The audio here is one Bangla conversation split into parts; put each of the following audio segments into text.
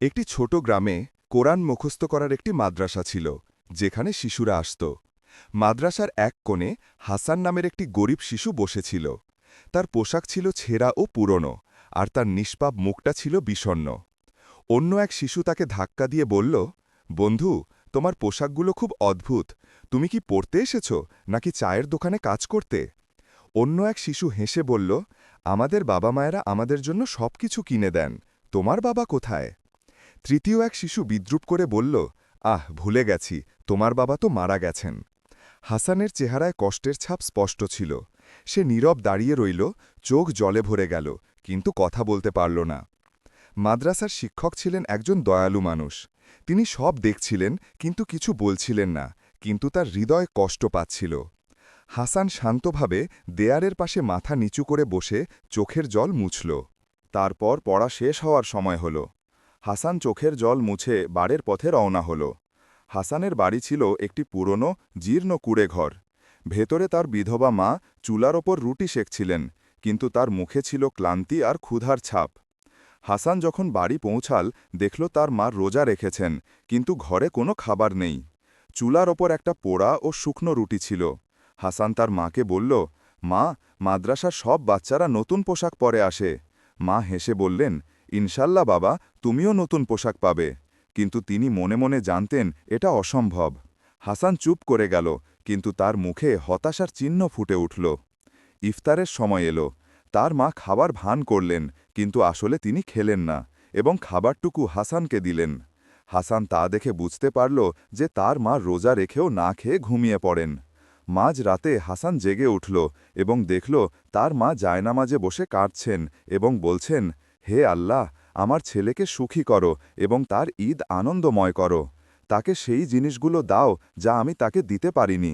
একটি ছোট গ্রামে কোরআন মুখস্থ করার একটি মাদ্রাসা ছিল, যেখানে শিশুরা আসত। মাদ্রাসার এক কোণে হাসান নামের একটি গরিব শিশু বসেছিল। তার পোশাক ছিল ছেঁড়া ও পুরনো, আর তার নিষ্পাপ মুখটা ছিল বিষণ্ন অন্য এক শিশু তাকে ধাক্কা দিয়ে বলল, বন্ধু, তোমার পোশাকগুলো খুব অদ্ভুত। তুমি কি পড়তে এসেছ, নাকি চায়ের দোকানে কাজ করতে? অন্য এক শিশু হেসে বলল, আমাদের বাবা মায়েরা আমাদের জন্য সব কিছু কিনে দেন। তোমার বাবা কোথায়? তৃতীয় এক শিশু বিদ্রুপ করে বলল, আহ, ভুলে গেছি, তোমার বাবা তো মারা গেছেন। হাসানের চেহারায় কষ্টের ছাপ স্পষ্ট ছিল। সে নীরব দাঁড়িয়ে রইল, চোখ জলে ভরে গেল, কিন্তু কথা বলতে পারল না। মাদ্রাসার শিক্ষক ছিলেন একজন দয়ালু মানুষ। তিনি সব দেখছিলেন, কিন্তু কিছু বলছিলেন না, কিন্তু তার হৃদয় কষ্ট পাচ্ছিল। হাসান শান্তভাবে দেয়ারের পাশে মাথা নিচু করে বসে চোখের জল মুছল। তারপর পড়া শেষ হওয়ার সময় হল। হাসান চোখের জল মুছে বাড়ির পথে রওনা হল। হাসানের বাড়ি ছিল একটি পুরনো, জীর্ণ কুড়ে ঘর। ভেতরে তার বিধবা মা চুলার ওপর রুটি শেখছিলেন কিন্তু তার মুখে ছিল ক্লান্তি আর ক্ষুধার ছাপ। হাসান যখন বাড়ি পৌঁছাল, দেখল তার মা রোজা রেখেছেন, কিন্তু ঘরে কোনো খাবার নেই। চুলার ওপর একটা পোড়া ও শুকনো রুটি ছিল। হাসান তার মাকে বলল, মা, মাদ্রাসার সব বাচ্চারা নতুন পোশাক পরে আসে। মা হেসে বললেন ইনশাল্লাহ বাবা, তুমিও নতুন পোশাক পাবে। কিন্তু তিনি মনে মনে জানতেন, এটা অসম্ভব। হাসান চুপ করে গেল, কিন্তু তার মুখে হতাশার চিহ্ন ফুটে উঠল। ইফতারের সময় এলো। তার মা খাবার ভান করলেন, কিন্তু আসলে তিনি খেলেন না, এবং খাবারটুকু হাসানকে দিলেন। হাসান তা দেখে বুঝতে পারল যে তার মা রোজা রেখেও না খেয়ে ঘুমিয়ে পড়েন। মাঝ রাতে হাসান জেগে উঠল এবং দেখল তার মা জায়নামাজে বসে কাঁদছেন এবং বলছেন হে আল্লাহ, আমার ছেলেকে সুখী করো এবং তার ঈদ আনন্দময় করো। তাকে সেই জিনিসগুলো দাও যা আমি তাকে দিতে পারিনি।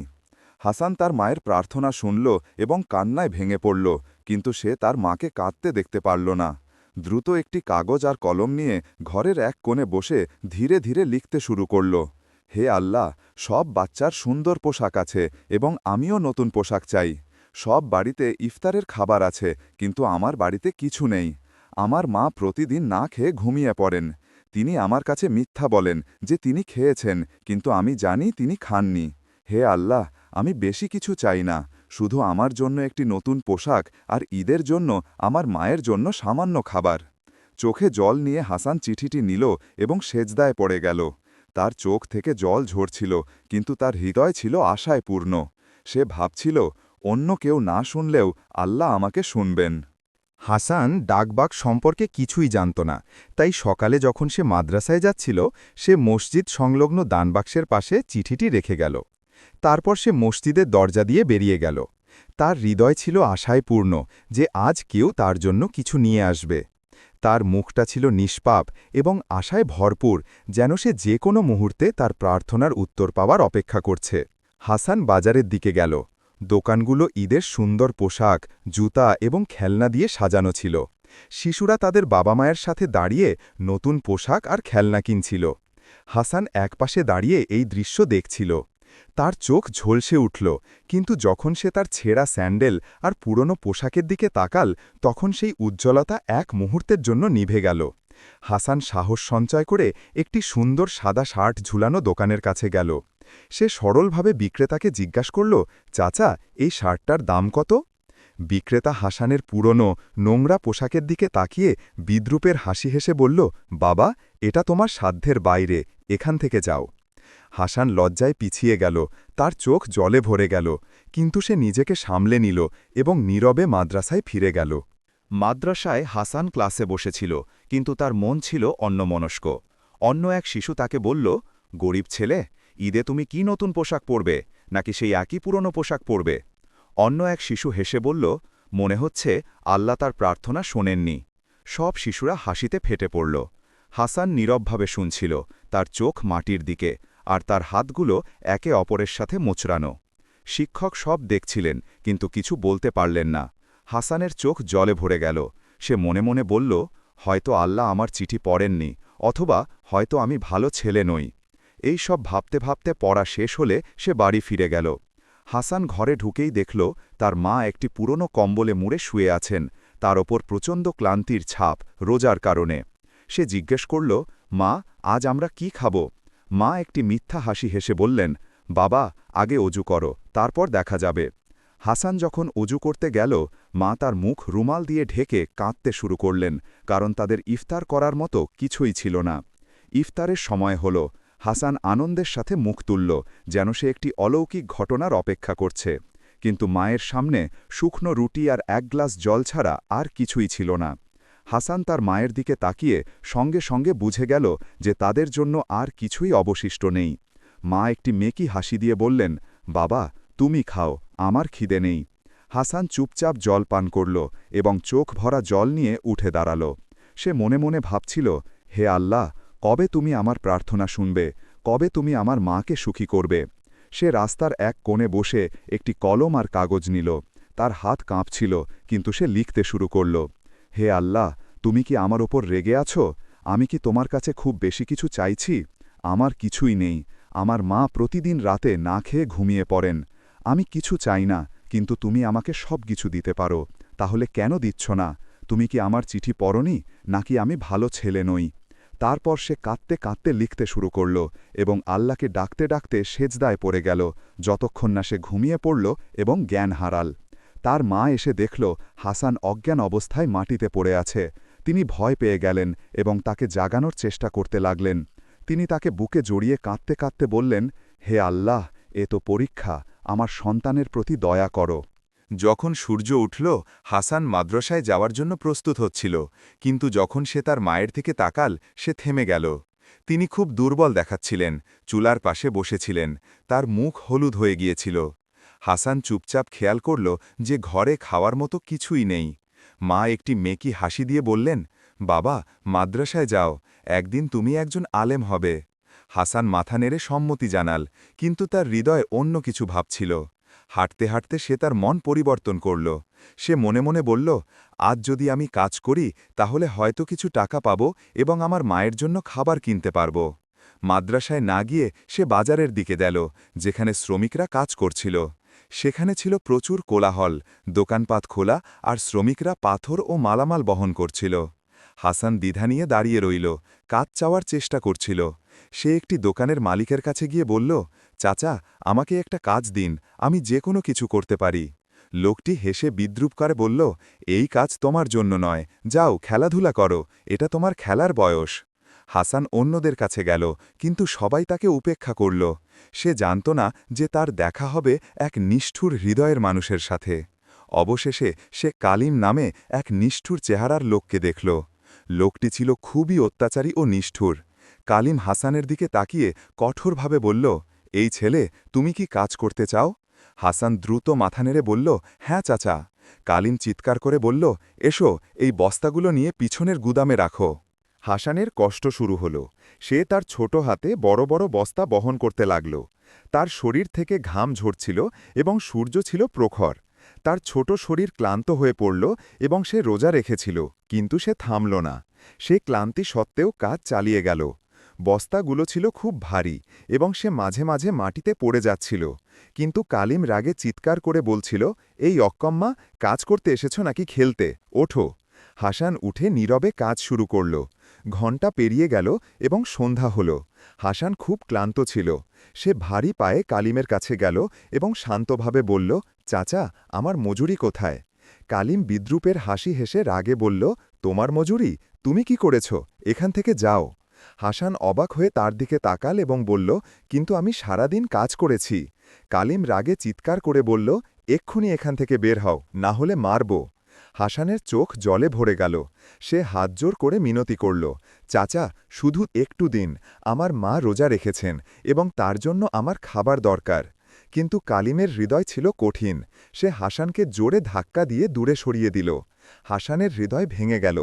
হাসান তার মায়ের প্রার্থনা শুনল এবং কান্নায় ভেঙে পড়ল, কিন্তু সে তার মাকে কাঁদতে দেখতে পারল না। দ্রুত একটি কাগজ আর কলম নিয়ে ঘরের এক কোণে বসে ধীরে ধীরে লিখতে শুরু করল, হে আল্লাহ, সব বাচ্চার সুন্দর পোশাক আছে এবং আমিও নতুন পোশাক চাই। সব বাড়িতে ইফতারের খাবার আছে, কিন্তু আমার বাড়িতে কিছু নেই। আমার মা প্রতিদিন না খেয়ে ঘুমিয়ে পড়েন। তিনি আমার কাছে মিথ্যা বলেন যে তিনি খেয়েছেন, কিন্তু আমি জানি তিনি খাননি। হে আল্লাহ, আমি বেশি কিছু চাই না, শুধু আমার জন্য একটি নতুন পোশাক আর ঈদের জন্য আমার মায়ের জন্য সামান্য খাবার। চোখে জল নিয়ে হাসান চিঠিটি নিল এবং সেজদায় পড়ে গেল। তার চোখ থেকে জল ঝরছিল, কিন্তু তার হৃদয় ছিল আশায় পূর্ণ। সে ভাবছিল, অন্য কেউ না শুনলেও আল্লাহ আমাকে শুনবেন। হাসান ডাকবাক সম্পর্কে কিছুই জানত না, তাই সকালে যখন সে মাদ্রাসায় যাচ্ছিল, সে মসজিদ সংলগ্ন দানবাক্সের পাশে চিঠিটি রেখে গেল। তারপর সে মসজিদের দরজা দিয়ে বেরিয়ে গেল। তার হৃদয় ছিল আশায় পূর্ণ যে আজ কেউ তার জন্য কিছু নিয়ে আসবে। তার মুখটা ছিল নিষ্পাপ এবং আশায় ভরপুর যেন সে যে কোনো মুহূর্তে তার প্রার্থনার উত্তর পাওয়ার অপেক্ষা করছে। হাসান বাজারের দিকে গেল। দোকানগুলো ঈদের সুন্দর পোশাক, জুতা এবং খেলনা দিয়ে সাজানো ছিল। শিশুরা তাদের বাবা মায়ের সাথে দাঁড়িয়ে নতুন পোশাক আর খেলনা কিনছিল। হাসান একপাশে দাঁড়িয়ে এই দৃশ্য দেখছিল। তার চোখ ঝলসে উঠল, কিন্তু যখন সে তার ছেঁড়া স্যান্ডেল আর পুরনো পোশাকের দিকে তাকাল, তখন সেই উজ্জ্বলতা এক মুহূর্তের জন্য নিভে গেল। হাসান সাহস সঞ্চয় করে একটি সুন্দর সাদা শার্ট ঝুলানো দোকানের কাছে গেল। সে সরলভাবে বিক্রেতাকে জিজ্ঞাস করল, চাচা, এই শার্টটার দাম কত? বিক্রেতা হাসানের পুরনো নোংরা পোশাকের দিকে তাকিয়ে বিদ্রুপের হাসি হেসে বলল, বাবা, এটা তোমার সাধ্যের বাইরে, এখান থেকে যাও। হাসান লজ্জায় পিছিয়ে গেল, তার চোখ জলে ভরে গেল, কিন্তু সে নিজেকে সামলে নিল এবং নীরবে মাদ্রাসায় ফিরে গেল। মাদ্রাসায় হাসান ক্লাসে বসেছিল, কিন্তু তার মন ছিল অন্যমনস্ক। অন্য এক শিশু তাকে বলল, গরিব ছেলে ঈদে তুমি কি নতুন পোশাক পরবে, নাকি সেই একই পুরনো পোশাক পরবে? অন্য এক শিশু হেসে বলল, মনে হচ্ছে আল্লাহ তার প্রার্থনা শোনেননি। সব শিশুরা হাসিতে ফেটে পড়ল। হাসান নীরবভাবে শুনছিল তার চোখ মাটির দিকে আর তার হাতগুলো একে অপরের সাথে মোচড়ানো। শিক্ষক সব দেখছিলেন, কিন্তু কিছু বলতে পারলেন না। হাসানের চোখ জলে ভরে গেল। সে মনে মনে বলল, হয়তো আল্লাহ আমার চিঠি পড়েননি, অথবা হয়তো আমি ভালো ছেলে নই। এই সব ভাবতে ভাবতে পড়া শেষ হলে সে বাড়ি ফিরে গেল। হাসান ঘরে ঢুকেই দেখল, তার মা একটি পুরনো কম্বলে মুড়ে শুয়ে আছেন। তার ওপর প্রচণ্ড ক্লান্তির ছাপ রোজার কারণে। সে জিজ্ঞেস করল, মা, আজ আমরা কি খাব? মা একটি মিথ্যা হাসি হেসে বললেন, বাবা, আগে অজু করো, তারপর দেখা যাবে। হাসান যখন অজু করতে গেল, মা তার মুখ রুমাল দিয়ে ঢেকে কাঁদতে শুরু করলেন, কারণ তাদের ইফতার করার মতো কিছুই ছিল না। ইফতারের সময় হল হাসান আনন্দের সাথে মুখ তুলল যেন সে একটি অলৌকিক ঘটনার অপেক্ষা করছে। কিন্তু মায়ের সামনে শুকনো রুটি আর এক গ্লাস জল ছাড়া আর কিছুই ছিল না। হাসান তার মায়ের দিকে তাকিয়ে সঙ্গে সঙ্গে বুঝে গেল যে তাদের জন্য আর কিছুই অবশিষ্ট নেই। মা একটি মেকি হাসি দিয়ে বললেন, বাবা, তুমি খাও, আমার খিদে নেই। হাসান চুপচাপ জল পান করল এবং চোখ ভরা জল নিয়ে উঠে দাঁড়াল। সে মনে মনে ভাবছিল, হে আল্লাহ কবে তুমি আমার প্রার্থনা শুনবে? কবে তুমি আমার মাকে সুখী করবে? সে রাস্তার এক কোণে বসে একটি কলম আর কাগজ নিল। তার হাত কাঁপছিল, কিন্তু সে লিখতে শুরু করল, হে আল্লাহ, তুমি কি আমার ওপর রেগে আছো? আমি কি তোমার কাছে খুব বেশি কিছু চাইছি? আমার কিছুই নেই। আমার মা প্রতিদিন রাতে না খেয়ে ঘুমিয়ে পড়েন। আমি কিছু চাই না, কিন্তু তুমি আমাকে সব কিছু দিতে পারো। তাহলে কেন দিচ্ছ না? তুমি কি আমার চিঠি পড়নি? নাকি আমি ভালো ছেলে নই? তারপর সে কাঁদতে কাঁদতে লিখতে শুরু করল এবং আল্লাহকে ডাকতে ডাকতে সেজদায় পড়ে গেল, যতক্ষণ না সে ঘুমিয়ে পড়ল এবং জ্ঞান হারাল। তার মা এসে দেখল, হাসান অজ্ঞান অবস্থায় মাটিতে পড়ে আছে। তিনি ভয় পেয়ে গেলেন এবং তাকে জাগানোর চেষ্টা করতে লাগলেন। তিনি তাকে বুকে জড়িয়ে কাঁদতে কাঁদতে বললেন, হে আল্লাহ, এ তো পরীক্ষা, আমার সন্তানের প্রতি দয়া করো। যখন সূর্য উঠল, হাসান মাদ্রাসায় যাওয়ার জন্য প্রস্তুত হচ্ছিল, কিন্তু যখন সে তার মায়ের থেকে তাকাল, সে থেমে গেল। তিনি খুব দুর্বল দেখাচ্ছিলেন, চুলার পাশে বসেছিলেন, তার মুখ হলুদ হয়ে গিয়েছিল। হাসান চুপচাপ খেয়াল করল যে ঘরে খাওয়ার মতো কিছুই নেই। মা একটি মেকি হাসি দিয়ে বললেন, বাবা, মাদ্রাসায় যাও, একদিন তুমি একজন আলেম হবে। হাসান মাথা নেড়ে সম্মতি জানাল, কিন্তু তার হৃদয় অন্য কিছু ভাবছিল। হাঁটতে হাঁটতে সে তার মন পরিবর্তন করল। সে মনে মনে বলল, আজ যদি আমি কাজ করি, তাহলে হয়তো কিছু টাকা পাব এবং আমার মায়ের জন্য খাবার কিনতে পারব। মাদ্রাসায় না গিয়ে সে বাজারের দিকে গেল, যেখানে শ্রমিকরা কাজ করছিল। সেখানে ছিল প্রচুর কোলাহল দোকানপাত খোলা আর শ্রমিকরা পাথর ও মালামাল বহন করছিল। হাসান দ্বিধা নিয়ে দাঁড়িয়ে রইল, কাজ চাওয়ার চেষ্টা করছিল। সে একটি দোকানের মালিকের কাছে গিয়ে বলল, চাচা, আমাকে একটা কাজ দিন, আমি যে কোনো কিছু করতে পারি। লোকটি হেসে বিদ্রুপ করে বলল, এই কাজ তোমার জন্য নয়, যাও খেলাধুলা করো, এটা তোমার খেলার বয়স। হাসান অন্যদের কাছে গেল, কিন্তু সবাই তাকে উপেক্ষা করল। সে জানত না যে তার দেখা হবে এক নিষ্ঠুর হৃদয়ের মানুষের সাথে। অবশেষে সে কালিম নামে এক নিষ্ঠুর চেহারার লোককে দেখল। লোকটি ছিল খুবই অত্যাচারী ও নিষ্ঠুর। কালিম হাসানের দিকে তাকিয়ে কঠোরভাবে বলল, এই ছেলে, তুমি কি কাজ করতে চাও? হাসান দ্রুত মাথা নেড়ে বলল হ্যাঁ চাচা। কালিম চিৎকার করে বলল, এসো, এই বস্তাগুলো নিয়ে পিছনের গুদামে রাখো। হাসানের কষ্ট শুরু হল। সে তার ছোট হাতে বড় বড় বস্তা বহন করতে লাগল। তার শরীর থেকে ঘাম ঝরছিল এবং সূর্য ছিল প্রখর। তার ছোট শরীর ক্লান্ত হয়ে পড়ল এবং সে রোজা রেখেছিল, কিন্তু সে থামল না। সে ক্লান্তি সত্ত্বেও কাজ চালিয়ে গেল। বস্তাগুলো ছিল খুব ভারী এবং সে মাঝে মাঝে মাটিতে পড়ে যাচ্ছিল। কিন্তু কালিম রাগে চিৎকার করে বলছিল, এই অক্কম্মা কাজ করতে এসেছ নাকি খেলতে? ওঠো। হাসান উঠে নীরবে কাজ শুরু করল। ঘণ্টা পেরিয়ে গেল এবং সন্ধ্যা হল। হাসান খুব ক্লান্ত ছিল। সে ভারী পায়ে কালিমের কাছে গেল এবং শান্তভাবে বলল, চাচা, আমার মজুরি কোথায়? কালিম বিদ্রুপের হাসি হেসে রাগে বলল, তোমার মজুরি? তুমি কি করেছ? এখান থেকে যাও। হাসান অবাক হয়ে তার দিকে তাকাল এবং বলল, কিন্তু আমি সারাদিন কাজ করেছি। কালিম রাগে চিৎকার করে বলল, এক্ষুনি এখান থেকে বের হও, না হলে মারব। হাসানের চোখ জলে ভরে গেল। সে হাত জোর করে মিনতি করল, চাচা, শুধু একটু দিন, আমার মা রোজা রেখেছেন এবং তার জন্য আমার খাবার দরকার। কিন্তু কালিমের হৃদয় ছিল কঠিন। সে হাসানকে জোরে ধাক্কা দিয়ে দূরে সরিয়ে দিল। হাসানের হৃদয় ভেঙে গেল।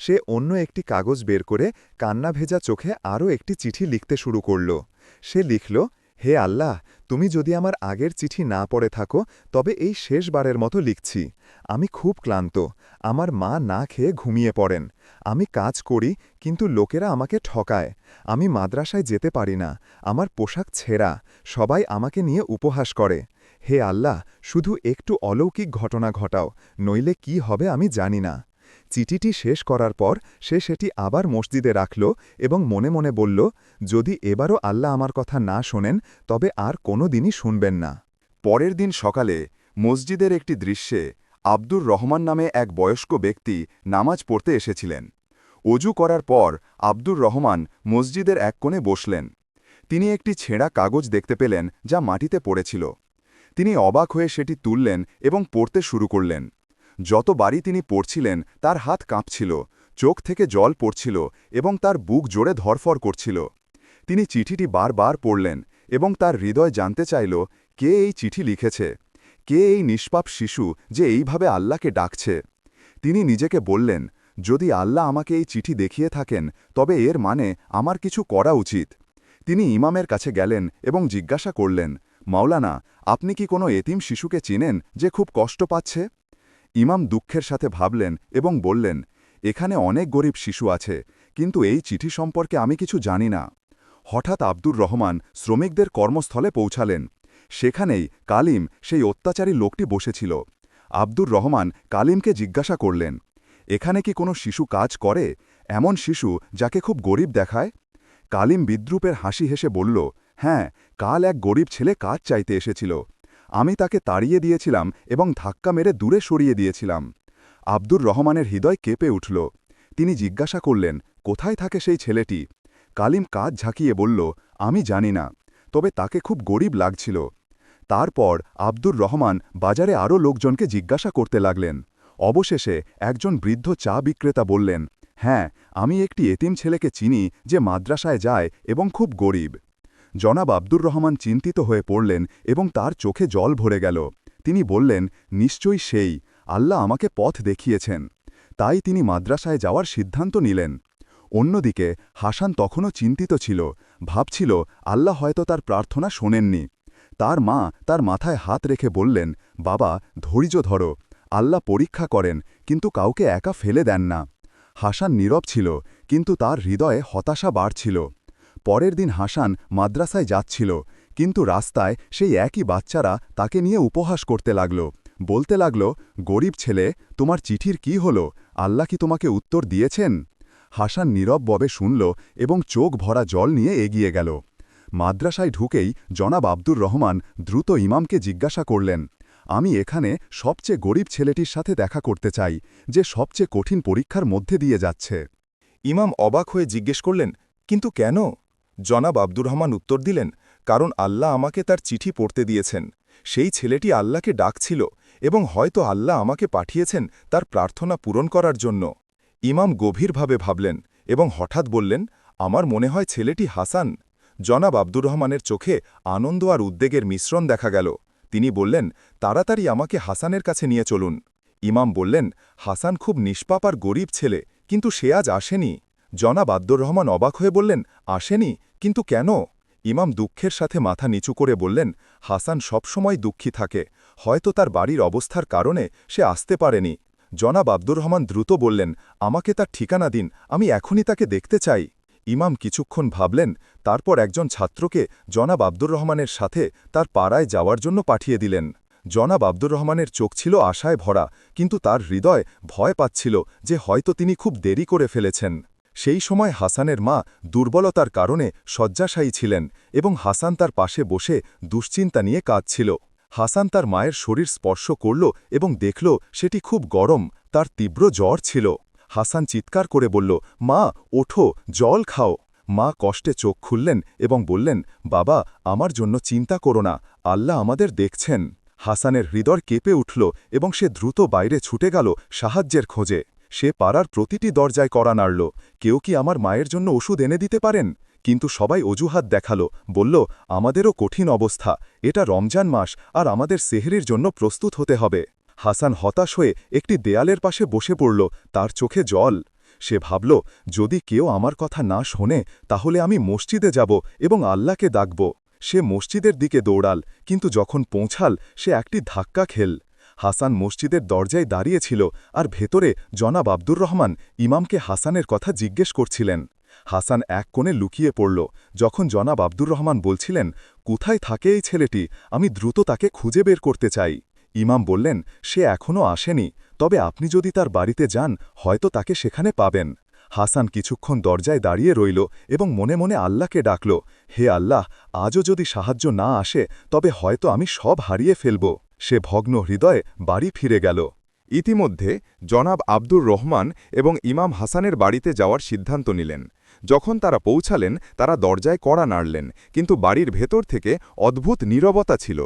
সে অন্য একটি কাগজ বের করে কান্না ভেজা চোখে আরও একটি চিঠি লিখতে শুরু করল। সে লিখল হে আল্লাহ, তুমি যদি আমার আগের চিঠি না পড়ে থাকো, তবে এই শেষবারের মতো লিখছি। আমি খুব ক্লান্ত। আমার মা না খেয়ে ঘুমিয়ে পড়েন। আমি কাজ করি, কিন্তু লোকেরা আমাকে ঠকায়। আমি মাদ্রাসায় যেতে পারি না। আমার পোশাক ছেঁড়া। সবাই আমাকে নিয়ে উপহাস করে। হে আল্লাহ, শুধু একটু অলৌকিক ঘটনা ঘটাও, নইলে কি হবে আমি জানি না। চিঠিটি শেষ করার পর সে সেটি আবার মসজিদে রাখল এবং মনে মনে বলল, যদি এবারও আল্লাহ আমার কথা না শোনেন, তবে আর কোনো দিনই শুনবেন না। পরের দিন সকালে মসজিদের একটি দৃশ্যে আব্দুর রহমান নামে এক বয়স্ক ব্যক্তি নামাজ পড়তে এসেছিলেন। অজু করার পর আব্দুর রহমান মসজিদের এক কোণে বসলেন। তিনি একটি ছেঁড়া কাগজ দেখতে পেলেন, যা মাটিতে পড়েছিল। তিনি অবাক হয়ে সেটি তুললেন এবং পড়তে শুরু করলেন। যতবারই তিনি পড়ছিলেন, তার হাত কাঁপছিল, চোখ থেকে জল পড়ছিল এবং তার বুক জোরে ধরফর করছিল। তিনি চিঠিটি বারবার পড়লেন এবং তার হৃদয় জানতে চাইল, কে এই চিঠি লিখেছে? কে এই নিষ্পাপ শিশু যে এইভাবে আল্লাহকে ডাকছে? তিনি নিজেকে বললেন, যদি আল্লাহ আমাকে এই চিঠি দেখিয়ে থাকেন, তবে এর মানে আমার কিছু করা উচিত। তিনি ইমামের কাছে গেলেন এবং জিজ্ঞাসা করলেন, মাওলানা, আপনি কি কোনো এতিম শিশুকে চিনেন যে খুব কষ্ট পাচ্ছে? ইমাম দুঃখের সাথে ভাবলেন এবং বললেন, এখানে অনেক গরিব শিশু আছে, কিন্তু এই চিঠি সম্পর্কে আমি কিছু জানি না। হঠাৎ আব্দুর রহমান শ্রমিকদের কর্মস্থলে পৌঁছালেন। সেখানেই কালিম, সেই অত্যাচারী লোকটি বসেছিল। আব্দুর রহমান কালিমকে জিজ্ঞাসা করলেন, এখানে কি কোনো শিশু কাজ করে? এমন শিশু যাকে খুব গরিব দেখায়? কালিম বিদ্রুপের হাসি হেসে বলল হ্যাঁ কাল এক গরিব ছেলে কাজ চাইতে এসেছিল। আমি তাকে তাড়িয়ে দিয়েছিলাম এবং ধাক্কা মেরে দূরে সরিয়ে দিয়েছিলাম। আব্দুর রহমানের হৃদয় কেঁপে উঠল। তিনি জিজ্ঞাসা করলেন, কোথায় থাকে সেই ছেলেটি? কালিম কাজ ঝাঁকিয়ে বলল, আমি জানি না, তবে তাকে খুব গরিব লাগছিল। তারপর আব্দুর রহমান বাজারে আরও লোকজনকে জিজ্ঞাসা করতে লাগলেন। অবশেষে একজন বৃদ্ধ চা বিক্রেতা বললেন হ্যাঁ আমি একটি এতিম ছেলেকে চিনি যে মাদ্রাসায় যায় এবং খুব গরিব। জনাব আব্দুর রহমান চিন্তিত হয়ে পড়লেন এবং তার চোখে জল ভরে গেল। তিনি বললেন, নিশ্চয়ই সেই। আল্লাহ আমাকে পথ দেখিয়েছেন। তাই তিনি মাদ্রাসায় যাওয়ার সিদ্ধান্ত নিলেন। অন্যদিকে হাসান তখনও চিন্তিত ছিল, ভাবছিল, আল্লাহ হয়তো তার প্রার্থনা শোনেননি। তার মা তার মাথায় হাত রেখে বললেন, বাবা, ধৈর্য ধরো। আল্লাহ পরীক্ষা করেন, কিন্তু কাউকে একা ফেলে দেন না। হাসান নীরব ছিল, কিন্তু তার হৃদয়ে হতাশা বাড়ছিল। পরের দিন হাসান মাদ্রাসায় যাচ্ছিল, কিন্তু রাস্তায় সেই একই বাচ্চারা তাকে নিয়ে উপহাস করতে লাগল। বলতে লাগল, গরিব ছেলে, তোমার চিঠির কি হল? আল্লাহ কি তোমাকে উত্তর দিয়েছেন? হাসান নীরবভাবে শুনল এবং চোখ ভরা জল নিয়ে এগিয়ে গেল। মাদ্রাসায় ঢুকেই জনাব আব্দুর রহমান দ্রুত ইমামকে জিজ্ঞাসা করলেন, আমি এখানে সবচেয়ে গরিব ছেলেটির সাথে দেখা করতে চাই, যে সবচেয়ে কঠিন পরীক্ষার মধ্যে দিয়ে যাচ্ছে? ইমাম অবাক হয়ে জিজ্ঞেস করলেন, কিন্তু কেন? জনাব আব্দুর রহমান উত্তর দিলেন, কারণ আল্লাহ আমাকে তার চিঠি পড়তে দিয়েছেন। সেই ছেলেটি আল্লাহকে ডাকছিল এবং হয়তো আল্লাহ আমাকে পাঠিয়েছেন তার প্রার্থনা পূরণ করার জন্য। ইমাম গভীরভাবে ভাবলেন এবং হঠাৎ বললেন, আমার মনে হয় ছেলেটি হাসান। জনাব আব্দুর রহমানের চোখে আনন্দ আর উদ্বেগের মিশ্রণ দেখা গেল। তিনি বললেন, তাড়াতাড়ি আমাকে হাসানের কাছে নিয়ে চলুন। ইমাম বললেন, হাসান খুব নিষ্পাপ আর গরিব ছেলে, কিন্তু সে আজ আসেনি। জনাব আব্দুর রহমান অবাক হয়ে বললেন, আসেনি? কিন্তু কেন? ইমাম দুঃখের সাথে মাথা নিচু করে বললেন, হাসান সবসময় দুঃখী থাকে, হয়তো তার বাড়ির অবস্থার কারণে সে আসতে পারেনি। জনাব আব্দুর রহমান দ্রুত বললেন, আমাকে তার ঠিকানা দিন, আমি এখনই তাকে দেখতে চাই। ইমাম কিছুক্ষণ ভাবলেন, তারপর একজন ছাত্রকে জনাব আব্দুর রহমানের সাথে তার পাড়ায় যাওয়ার জন্য পাঠিয়ে দিলেন। জনাব আব্দুর রহমানের চোখ ছিল আশায় ভরা, কিন্তু তার হৃদয় ভয় পাচ্ছিল যে হয়তো তিনি খুব দেরি করে ফেলেছেন। সেই সময় হাসানের মা দুর্বলতার কারণে শয্যাশায়ী ছিলেন এবং হাসান তার পাশে বসে দুশ্চিন্তা নিয়ে কাঁদছিল। হাসান তার মায়ের শরীর স্পর্শ করল এবং দেখল সেটি খুব গরম, তার তীব্র জ্বর ছিল। হাসান চিৎকার করে বলল, মা, ওঠো, জল খাও। মা কষ্টে চোখ খুললেন এবং বললেন, বাবা, আমার জন্য চিন্তা করো না, আল্লাহ আমাদের দেখছেন। হাসানের হৃদয় কেঁপে উঠল এবং সে দ্রুত বাইরে ছুটে গেল সাহায্যের খোঁজে। সে পাড়ার প্রতিটি দরজায় করা নাড়ল, কেউ কি আমার মায়ের জন্য ওষুধ এনে দিতে পারেন? কিন্তু সবাই অজুহাত দেখাল, বলল, আমাদেরও কঠিন অবস্থা, এটা রমজান মাস, আর আমাদের সেহরির জন্য প্রস্তুত হতে হবে। হাসান হতাশ হয়ে একটি দেয়ালের পাশে বসে পড়ল, তার চোখে জল। সে ভাবল, যদি কেউ আমার কথা না শোনে, তাহলে আমি মসজিদে যাব এবং আল্লাহকে ডাকব। সে মসজিদের দিকে দৌড়াল, কিন্তু যখন পৌঁছাল, সে একটি ধাক্কা খেল। হাসান মসজিদের দরজায় দাঁড়িয়েছিল আর ভেতরে জনাব আব্দুর রহমান ইমামকে হাসানের কথা জিজ্ঞেস করছিলেন। হাসান এক কোণে লুকিয়ে পড়ল, যখন জনাব আব্দুর রহমান বলছিলেন, কোথায় থাকে এই ছেলেটি? আমি দ্রুত তাকে খুঁজে বের করতে চাই। ইমাম বললেন, সে এখনও আসেনি, তবে আপনি যদি তার বাড়িতে যান, হয়তো তাকে সেখানে পাবেন। হাসান কিছুক্ষণ দরজায় দাঁড়িয়ে রইল এবং মনে মনে আল্লাহকে ডাকল, হে আল্লাহ, আজও যদি সাহায্য না আসে, তবে হয়তো আমি সব হারিয়ে ফেলব। সে ভগ্ন হৃদয়ে বাড়ি ফিরে গেল। ইতিমধ্যে জনাব আব্দুর রহমান এবং ইমাম হাসানের বাড়িতে যাওয়ার সিদ্ধান্ত নিলেন। যখন তারা পৌঁছালেন, তারা দরজায় কড়া নাড়লেন, কিন্তু বাড়ির ভেতর থেকে অদ্ভুত নীরবতা ছিল।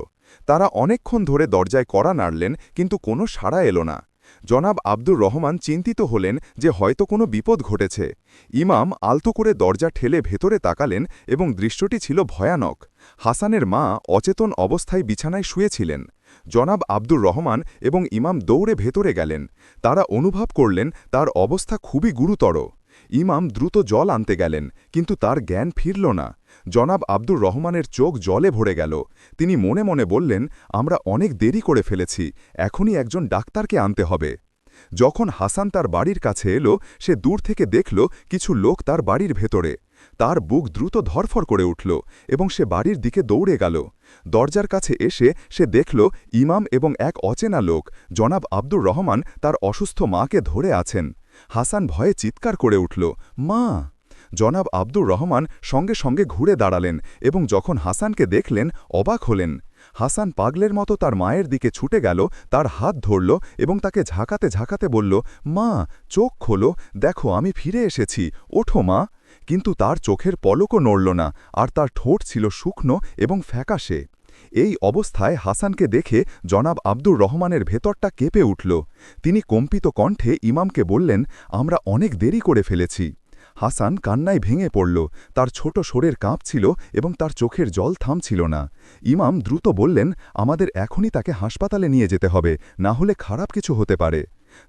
তারা অনেকক্ষণ ধরে দরজায় কড়া নাড়লেন, কিন্তু কোনো সাড়া এলো না। জনাব আব্দুর রহমান চিন্তিত হলেন যে হয়তো কোনো বিপদ ঘটেছে। ইমাম আলতো করে দরজা ঠেলে ভেতরে তাকালেন এবং দৃশ্যটি ছিল ভয়ানক। হাসানের মা অচেতন অবস্থায় বিছানায় শুয়েছিলেন। জনাব আব্দুর রহমান এবং ইমাম দৌড়ে ভেতরে গেলেন। তারা অনুভব করলেন তার অবস্থা খুবই গুরুতর। ইমাম দ্রুত জল আনতে গেলেন, কিন্তু তার জ্ঞান ফিরল না। জনাব আব্দুর রহমানের চোখ জলে ভরে গেল। তিনি মনে মনে বললেন, আমরা অনেক দেরি করে ফেলেছি, এখনই একজন ডাক্তারকে আনতে হবে। যখন হাসান তার বাড়ির কাছে এলো, সে দূর থেকে দেখল কিছু লোক তার বাড়ির ভেতরে। তার বুক দ্রুত ধরফর করে উঠল এবং সে বাড়ির দিকে দৌড়ে গেল। দরজার কাছে এসে সে দেখল ইমাম এবং এক অচেনা লোক। জনাব আব্দুর রহমান তার অসুস্থ মাকে ধরে আছেন। হাসান ভয়ে চিৎকার করে উঠল, মা! জনাব আব্দুর রহমান সঙ্গে সঙ্গে ঘুরে দাঁড়ালেন এবং যখন হাসানকে দেখলেন, অবাক হলেন। হাসান পাগলের মতো তার মায়ের দিকে ছুটে গেল, তার হাত ধরল এবং তাকে ঝাঁকাতে ঝাঁকাতে বলল, মা, চোখ খোলো, দেখো আমি ফিরে এসেছি, ওঠো মা। কিন্তু তার চোখের পলকও নড়ল না, আর তার ঠোঁট ছিল শুকনো এবং ফ্যাকাশে। এই অবস্থায় হাসানকে দেখে জনাব আব্দুর রহমানের ভেতরটা কেঁপে উঠল। তিনি কম্পিত কণ্ঠে ইমামকে বললেন, আমরা অনেক দেরি করে ফেলেছি। হাসান কান্নায় ভেঙে পড়ল। তার ছোট সোরের কাঁপছিল এবং তার চোখের জল থামছিল না। ইমাম দ্রুত বললেন, আমাদের এখনই তাকে হাসপাতালে নিয়ে যেতে হবে, না হলে খারাপ কিছু হতে পারে।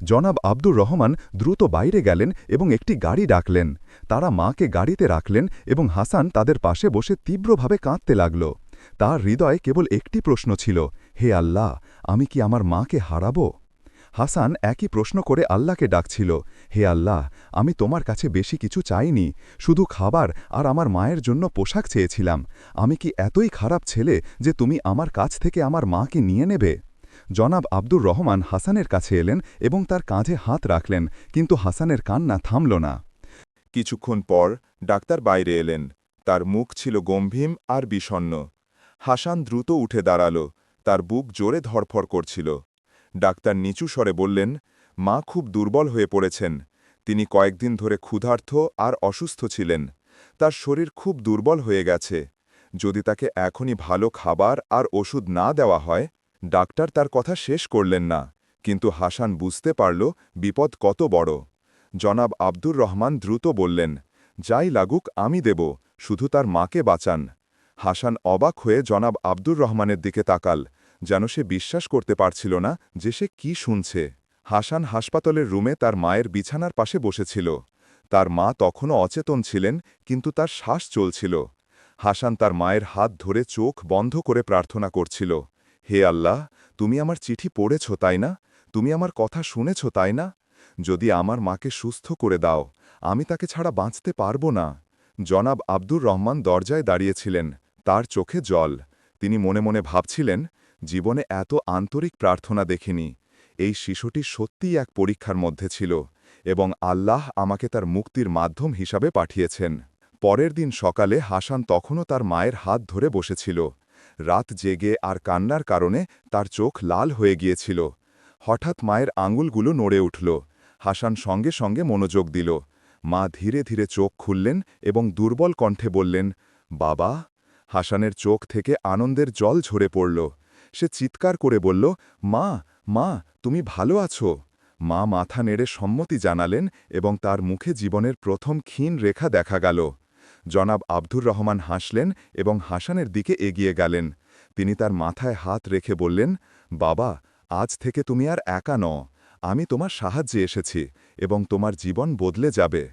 জনাব আব্দুর রহমান দ্রুত বাইরে গেলেন এবং একটি গাড়ি ডাকলেন। তারা মাকে গাড়িতে রাখলেন এবং হাসান তাদের পাশে বসে তীব্রভাবে কাঁদতে লাগল। তার হৃদয়ে কেবল একটি প্রশ্ন ছিল, হে আল্লাহ, আমি কি আমার মাকে হারাবো? হাসান একই প্রশ্ন করে আল্লাহকে ডাকছিল, হে আল্লাহ, আমি তোমার কাছে বেশি কিছু চাইনি, শুধু খাবার আর আমার মায়ের জন্য পোশাক চেয়েছিলাম। আমি কি এতই খারাপ ছেলে যে তুমি আমার কাছ থেকে আমার মাকে নিয়ে নেবে? জনাব আব্দুর রহমান হাসানের কাছে এলেন এবং তার কাঁধে হাত রাখলেন, কিন্তু হাসানের কান্না থামল না। কিছুক্ষণ পর ডাক্তার বাইরে এলেন। তার মুখ ছিল গম্ভীর আর বিষণ্ন হাসান দ্রুত উঠে দাঁড়াল, তার বুক জোরে ধরফর করছিল। ডাক্তার নিচু স্বরে বললেন, মা খুব দুর্বল হয়ে পড়েছেন। তিনি কয়েকদিন ধরে ক্ষুধার্থ আর অসুস্থ ছিলেন। তার শরীর খুব দুর্বল হয়ে গেছে। যদি তাকে এখনই ভালো খাবার আর ওষুধ না দেওয়া হয় ডাক্তার তার কথা শেষ করলেন না, কিন্তু হাসান বুঝতে পারল বিপদ কত বড়। জনাব আব্দুর রহমান দ্রুত বললেন, যাই লাগুক, আমি দেব, শুধু তার মাকে বাঁচান। হাসান অবাক হয়ে জনাব আব্দুর রহমানের দিকে তাকাল, যেন সে বিশ্বাস করতে পারছিল না যে সে কি শুনছে। হাসান হাসপাতালের রুমে তার মায়ের বিছানার পাশে বসেছিল। তার মা তখনও অচেতন ছিলেন, কিন্তু তার শ্বাস চলছিল। হাসান তার মায়ের হাত ধরে চোখ বন্ধ করে প্রার্থনা করছিল। হে আল্লাহ, তুমি আমার চিঠি পড়েছ, তাই না? তুমি আমার কথা শুনেছ, তাই না? যদি আমার মাকে সুস্থ করে দাও, আমি তাকে ছাড়া বাঁচতে পারব না। জনাব আব্দুর রহমান দরজায় দাঁড়িয়েছিলেন, তার চোখে জল। তিনি মনে মনে ভাবছিলেন, জীবনে এত আন্তরিক প্রার্থনা দেখিনি। এই শিশুটি সত্যিই এক পরীক্ষার মধ্যে ছিল এবং আল্লাহ আমাকে তার মুক্তির মাধ্যম হিসাবে পাঠিয়েছেন। পরের দিন সকালে হাসান তখনও তার মায়ের হাত ধরে বসেছিল। রাত জেগে আর কান্নার কারণে তার চোখ লাল হয়ে গিয়েছিল। হঠাৎ মায়ের আঙুলগুলো নড়ে উঠল। হাসান সঙ্গে সঙ্গে মনোযোগ দিল। মা ধীরে ধীরে চোখ খুললেন এবং দুর্বল কণ্ঠে বললেন, বাবা। হাসানের চোখ থেকে আনন্দের জল ঝরে পড়ল। সে চিৎকার করে বলল, মা মা, তুমি ভালো আছো? মা মাথা নেড়ে সম্মতি জানালেন এবং তার মুখে জীবনের প্রথম ক্ষীণ রেখা দেখা গেল। জনাব আব্দুর রহমান হাসলেন এবং হাসানের দিকে এগিয়ে গেলেন। তিনি তার মাথায় হাত রেখে বললেন, বাবা, আজ থেকে তুমি আর একা ন আমি তোমার সাহায্যে এসেছি এবং তোমার জীবন বদলে যাবে।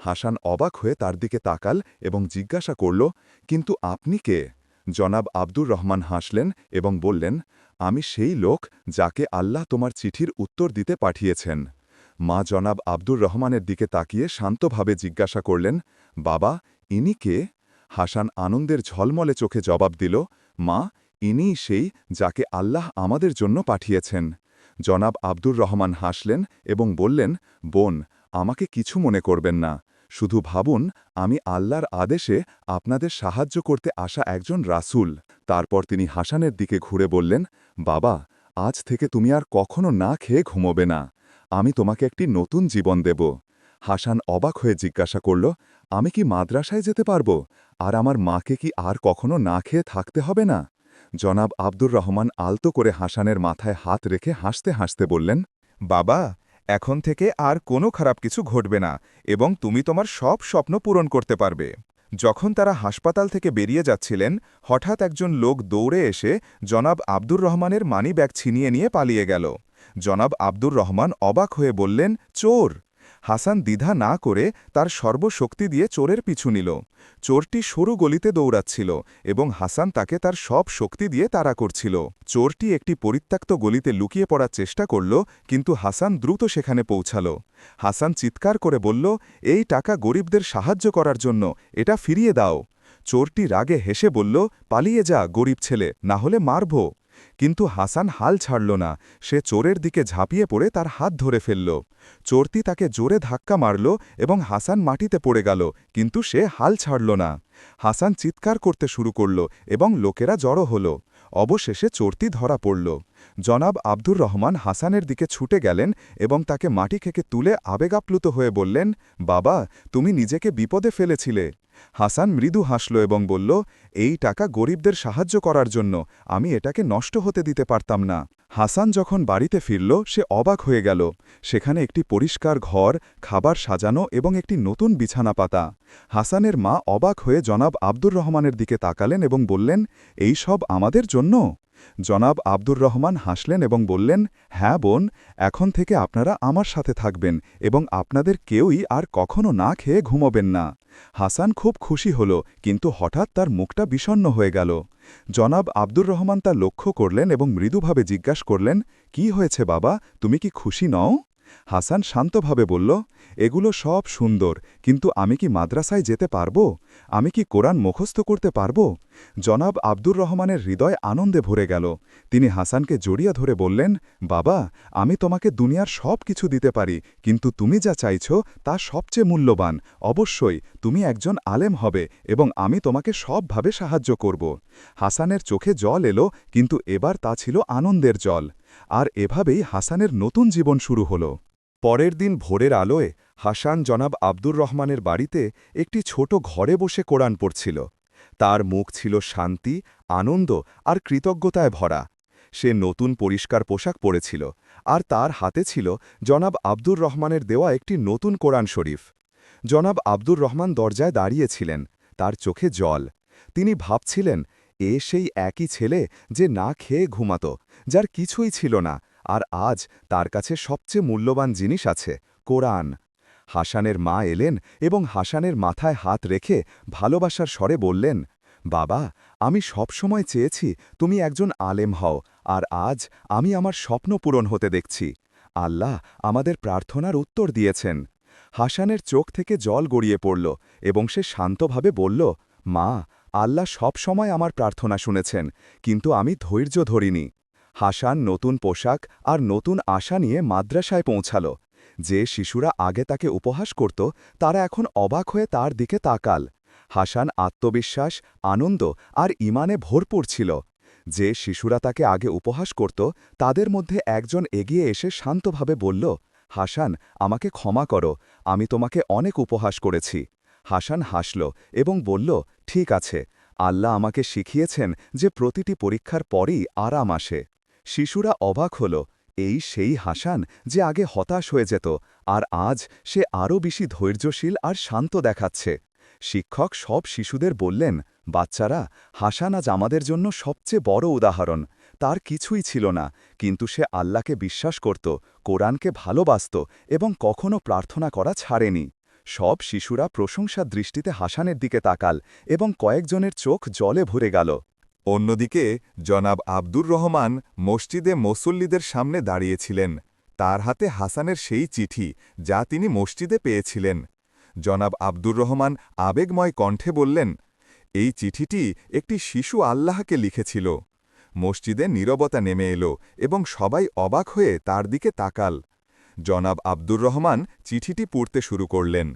হাসান অবাক হয়ে তার দিকে তাকাল এবং জিজ্ঞাসা করল, কিন্তু আপনি কে? জনাব আব্দুর রহমান হাসলেন এবং বললেন, আমি সেই লোক যাকে আল্লাহ তোমার চিঠির উত্তর দিতে পাঠিয়েছেন। মা জনাব আব্দুর রহমানের দিকে তাকিয়ে শান্তভাবে জিজ্ঞাসা করলেন, বাবা ইনি কে হাসান আনন্দের ঝলমলে চোখে জবাব দিল, মা, ইনিই সেই যাকে আল্লাহ আমাদের জন্য পাঠিয়েছেন। জনাব আব্দুর রহমান হাসলেন এবং বললেন, বোন, আমাকে কিছু মনে করবেন না। শুধু ভাবুন, আমি আল্লাহর আদেশে আপনাদের সাহায্য করতে আসা একজন রাসূল। তারপর তিনি হাসানের দিকে ঘুরে বললেন, বাবা, আজ থেকে তুমি আর কখনো না খেয়ে ঘুমোবে না। আমি তোমাকে একটি নতুন জীবন দেব। হাসান অবাক হয়ে জিজ্ঞাসা করল, আমি কি মাদ্রাসায় যেতে পারব? আর আমার মাকে কি আর কখনো না খেয়ে থাকতে হবে না? জনাব আব্দুর রহমান আলতো করে হাসানের মাথায় হাত রেখে হাসতে হাসতে বললেন, বাবা, এখন থেকে আর কোনো খারাপ কিছু ঘটবে না এবং তুমি তোমার সব স্বপ্ন পূরণ করতে পারবে। যখন তারা হাসপাতাল থেকে বেরিয়ে যাচ্ছিলেন, হঠাৎ একজন লোক দৌড়ে এসে জনাব আব্দুর রহমানের মানি ব্যাগ ছিনিয়ে নিয়ে পালিয়ে গেল। জনাব আব্দুর রহমান অবাক হয়ে বললেন, চোর! হাসান দ্বিধা না করে তার সর্বশক্তি দিয়ে চোরের পিছু নিল। চোরটি সরু গলিতে দৌড়াচ্ছিল এবং হাসান তাকে তার সব শক্তি দিয়ে তাড়া করছিল। চোরটি একটি পরিত্যক্ত গলিতে লুকিয়ে পড়ার চেষ্টা করল, কিন্তু হাসান দ্রুত সেখানে পৌঁছাল। হাসান চিৎকার করে বলল, এই টাকা গরিবদের সাহায্য করার জন্য, এটা ফিরিয়ে দাও। চোরটি রাগে হেসে বলল, পালিয়ে যা, গরিব ছেলে, না হলে মারব। কিন্তু হাসান হাল ছাড়ল না। সে চোরের দিকে ঝাঁপিয়ে পড়ে তার হাত ধরে ফেলল। চোরটি তাকে জোরে ধাক্কা মারল এবং হাসান মাটিতে পড়ে গেল, কিন্তু সে হাল ছাড়ল না। হাসান চিৎকার করতে শুরু করল এবং লোকেরা জড়ো হল। অবশেষে চোরটি ধরা পড়ল। জনাব আব্দুর রহমান হাসানের দিকে ছুটে গেলেন এবং তাকে মাটি থেকে তুলে আবেগাপ্লুত হয়ে বললেন, বাবা, তুমি নিজেকে বিপদে ফেলেছিলে। হাসান মৃদু হাসল এবং বলল, এই টাকা গরিবদের সাহায্য করার জন্য আমি এটাকে নষ্ট হতে দিতে পারতাম না। হাসান যখন বাড়িতে ফিরল, সে অবাক হয়ে গেল। সেখানে একটি পরিষ্কার ঘর, খাবার সাজানো এবং একটি নতুন বিছানা পাতা হাসানের মা অবাক হয়ে জনাব আব্দুর রহমানের দিকে তাকালেন এবং বললেন, এই সব আমাদের জন্য? জনাব আব্দুর রহমান হাসলেন এবং বললেন হ্যাঁ বোন, এখন থেকে আপনারা আমার সাথে থাকবেন এবং আপনাদের কেউই আর কখনো না খেয়ে ঘুমবেন না। হাসান খুব খুশি হল, কিন্তু হঠাৎ তার মুখটা বিষণ্ন হয়ে গেল। জনাব আব্দুর রহমান তা লক্ষ্য করলেন এবং মৃদুভাবে জিজ্ঞাসা করলেন, কি হয়েছে বাবা? তুমি কি খুশি নও? হাসান শান্তভাবে বলল, এগুলো সব সুন্দর, কিন্তু আমি কি মাদ্রাসায় যেতে পারব? আমি কি কোরআন মুখস্থ করতে পারব? জনাব আব্দুর রহমানের হৃদয় আনন্দে ভরে গেল। তিনি হাসানকে জড়িয়া ধরে বললেন, বাবা, আমি তোমাকে দুনিয়ার সব কিছু দিতে পারি, কিন্তু তুমি যা চাইছ তা সবচেয়ে মূল্যবান। অবশ্যই, তুমি একজন আলেম হবে এবং আমি তোমাকে সবভাবে সাহায্য করব। হাসানের চোখে জল এলো, কিন্তু এবার তা ছিল আনন্দের জল। আর এভাবেই হাসানের নতুন জীবন শুরু হল। পরের দিন ভোরের আলোয় হাসান জনাব আব্দুর রহমানের বাড়িতে একটি ছোট ঘরে বসে কোরআন পড়ছিল। তার মুখ ছিল শান্তি, আনন্দ আর কৃতজ্ঞতায় ভরা। সে নতুন পরিষ্কার পোশাক পরেছিল আর তার হাতে ছিল জনাব আব্দুর রহমানের দেওয়া একটি নতুন কোরআন শরীফ। জনাব আব্দুর রহমান দরজায় দাঁড়িয়েছিলেন, তার চোখে জল। তিনি ভাবছিলেন এ সেই একই ছেলে যে না খেয়ে ঘুমাত, যার কিছুই ছিল না, আর আজ তার কাছে সবচেয়ে মূল্যবান জিনিস আছে, কোরআন। হাসানের মা এলেন এবং হাসানের মাথায় হাত রেখে ভালোবাসার স্বরে বললেন, বাবা, আমি সবসময় চেয়েছি তুমি একজন আলেম হও, আর আজ আমি আমার স্বপ্ন পূরণ হতে দেখছি। আল্লাহ আমাদের প্রার্থনার উত্তর দিয়েছেন। হাসানের চোখ থেকে জল গড়িয়ে পড়ল এবং সে শান্তভাবে বলল, মা আল্লাহ সব সময় আমার প্রার্থনা শুনেছেন, কিন্তু আমি ধৈর্য ধরিনি। হাসান নতুন পোশাক আর নতুন আশা নিয়ে মাদ্রাসায় পৌঁছাল। যে শিশুরা আগে তাকে উপহাস করত, তারা এখন অবাক হয়ে তার দিকে তাকাল। হাসান আত্মবিশ্বাস, আনন্দ আর ইমানে ভরপুর ছিল। যে শিশুরা তাকে আগে উপহাস করত, তাদের মধ্যে একজন এগিয়ে এসে শান্তভাবে বলল, হাসান, আমাকে ক্ষমা করো, আমি তোমাকে অনেক উপহাস করেছি। হাসান হাসল এবং বলল, ঠিক আছে, আল্লাহ আমাকে শিখিয়েছেন যে প্রতিটি পরীক্ষার পরই আরাম আসে। শিশুরা অবাক হল, এই সেই হাসান যে আগে হতাশ হয়ে যেত, আর আজ সে আরও বেশি ধৈর্যশীল আর শান্ত দেখাচ্ছে। শিক্ষক সব শিশুদের বললেন, বাচ্চারা, হাসান আজ আমাদের জন্য সবচেয়ে বড় উদাহরণ। তার কিছুই ছিল না, কিন্তু সে আল্লাহকে বিশ্বাস করত, কোরআনকে ভালোবাসত এবং কখনও প্রার্থনা করা ছাড়েনি। সব শিশুরা প্রশংসার দৃষ্টিতে হাসানের দিকে তাকাল এবং কয়েকজনের চোখ জলে ভরে গেল। অন্যদিকে, জনাব আব্দুর রহমান মসজিদে মুসল্লিদের সামনে দাঁড়িয়েছিলেন। তার হাতে হাসানের সেই চিঠি যা তিনি মসজিদে পেয়েছিলেন। জনাব আব্দুর রহমান আবেগময় কণ্ঠে বললেন, এই চিঠিটি একটি শিশু আল্লাহকে লিখেছিল। মসজিদে নীরবতা নেমে এলো এবং সবাই অবাক হয়ে তার দিকে তাকাল। জনাব আব্দুর রহমান চিঠিটি পড়তে শুরু করলেন।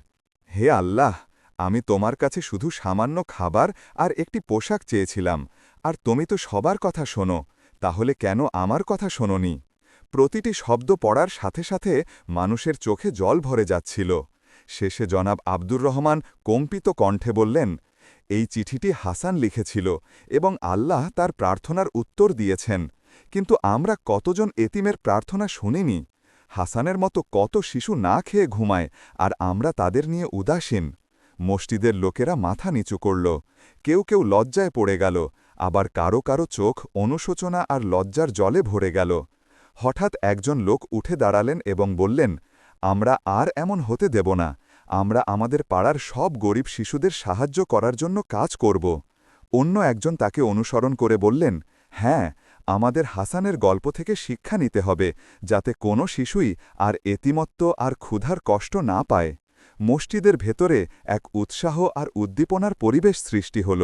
হে আল্লাহ, আমি তোমার কাছে শুধু সামান্য খাবার আর একটি পোশাক চেয়েছিলাম, আর তুমি তো সবার কথা শোনো, তাহলে কেন আমার কথা শোনোনি? প্রতিটি শব্দ পড়ার সাথে সাথে মানুষের চোখে জল ভরে যাচ্ছিল। শেষে জনাব আব্দুর রহমান কম্পিত কণ্ঠে বললেন, এই চিঠিটি হাসান লিখেছিল এবং আল্লাহ তার প্রার্থনার উত্তর দিয়েছেন, কিন্তু আমরা কতজন এতিমের প্রার্থনা শুনিনি? হাসানের মতো কত শিশু না খেয়ে ঘুমায় আর আমরা তাদের নিয়ে উদাসীন। মসজিদের লোকেরা মাথা নিচু করল। কেউ কেউ লজ্জায় পড়ে গেল। আবার কারও কারও চোখ অনুশোচনা আর লজ্জার জলে ভরে গেল। হঠাৎ একজন লোক উঠে দাঁড়ালেন এবং বললেন, আমরা আর এমন হতে দেব না। আমরা আমাদের পাড়ার সব গরিব শিশুদের সাহায্য করার জন্য কাজ করব। অন্য একজন তাকে অনুসরণ করে বললেন হ্যাঁ আমাদের হাসানের গল্প থেকে শিক্ষা নিতে হবে, যাতে কোনো শিশুই আর এতিমত্ব আর ক্ষুধার কষ্ট না পায়। মসজিদের ভেতরে এক উৎসাহ আর উদ্দীপনার পরিবেশ সৃষ্টি হল।